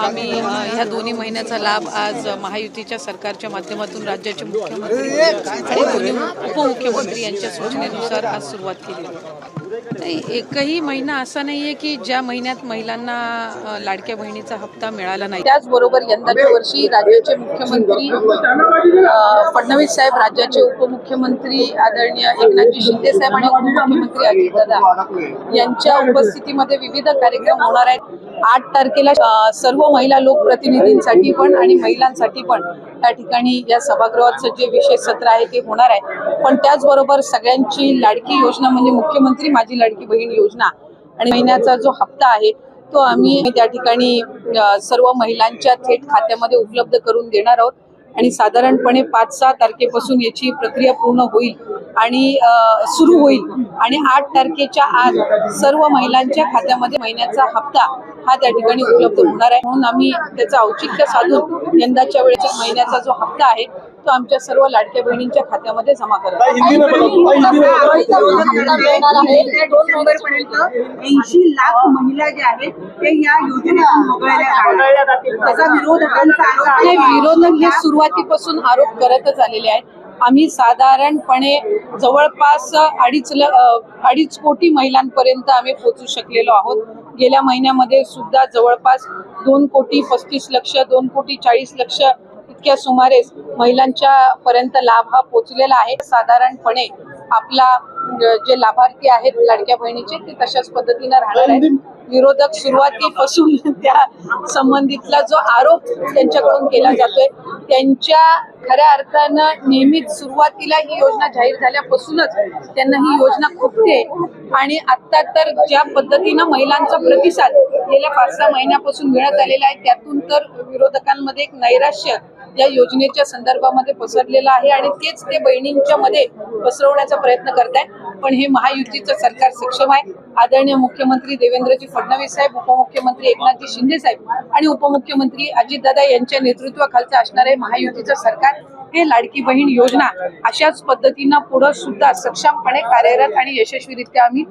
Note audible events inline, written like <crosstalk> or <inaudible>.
आम्ही ह्या दोन्ही महिन्याचा लाभ आज महायुतीच्या सरकारच्या माध्यमातून राज्याचे मुख्यमंत्री आणि दोन्ही उपमुख्यमंत्री यांच्या सूचनेनुसार आज सुरुवात केली. नाही, एकही महिना असा नाहीये की ज्या महिन्यात महिलांना लाडक्या बहिणीचा हप्ता मिळाला नाही. त्याचबरोबर यंदाच्या वर्षी राज्याचे मुख्यमंत्री फडणवीस साहेब राज्याचे उपमुख्यमंत्री आदरणीय एकनाथजी शिंदे साहेब आणि उपमुख्यमंत्री अजितदादा यांच्या उपस्थितीमध्ये विविध कार्यक्रम होणार आहेत. आठ तारखेला सर्व महिला लोकप्रतिनिधींसाठी पण आणि महिलांसाठी पण त्या ठिकाणी या सभागृहाचं जे विशेष सत्र आहे ते होणार आहे. पण त्याचबरोबर सगळ्यांची लाडकी योजना म्हणजे मुख्यमंत्री माझी लडकी बहीण योजना आणि महिन्याचा जो हप्ता आहे तो आम्ही त्या ठिकाणी सर्व महिलांच्या थेट खात्यामध्ये उपलब्ध करून देणार आहोत. आणि साधारणपणे पाच सहा तारखेपासून याची प्रक्रिया पूर्ण होईल आणि सुरू होईल. आणि आठ तारखेच्या आज सर्व महिलांच्या खात्यामध्ये महिन्याचा हप्ता हा त्या ठिकाणी उपलब्ध होणार आहे. म्हणून आम्ही त्याचं औचित्य साधून यंदाच्या वेळेच्या महिन्याचा जो हप्ता आहे तो आमच्या सर्व लाडक्या बहिणींच्या खात्यामध्ये जमा करत ऐंशी लाख महिला ज्या आहेत ते या आहे. विरोधक हे सुरुवातीपासून आरोप करतच आलेले आहेत. आम्ही साधारणपणे जवळपास अडीच अडीच कोटी महिलांपर्यंत आम्ही पोहोचू शकलेलो आहोत. गेल्या महिन्यामध्ये सुद्धा जवळपास दोन कोटी पस्तीस लक्ष दोन कोटी चाळीस लक्ष इतक्या सुमारे महिलांच्या पर्यंत लाभ हा पोचलेला आहे. साधारणपणे आपला जे लाभार्थी आहेत लाडक्या बहिणीचे ते तशाच पद्धतीनं राहणार आहेत. विरोधक सुरुवातीपासून <laughs> त्या संबंधितला जो आरोप त्यांच्याकडून केला जातोय त्यांच्या खऱ्या अर्थानं नेहमीच सुरुवातीला ही योजना जाहीर झाल्यापासूनच त्यांना ही योजना खुपते. आणि आता तर ज्या पद्धतीनं महिलांचा प्रतिसाद गेल्या पाच सहा महिन्यापासून मिळत आलेला आहे त्यातून तर विरोधकांमध्ये एक नैराश्य या योजनेच्या संदर्भामध्ये पसरलेलं आहे आणि तेच ते बहिणींच्या मध्ये पसरवण्याचा प्रयत्न करत आहे पण हे महायुतीचं सरकार सक्षम आहे. आदरणीय मुख्यमंत्री देवेंद्रजी फडणवीस साहेब उपमुख्यमंत्री एकनाथजी शिंदे साहेब आणि उपमुख्यमंत्री अजितदादा यांच्या नेतृत्वाखालचं असणारे महायुतीचं सरकार. हे लाडकी बहीण योजना अशाच पद्धतीनं पुढं सुद्धा सक्षमपणे कार्यरत आणि यशस्वीरित्या आम्ही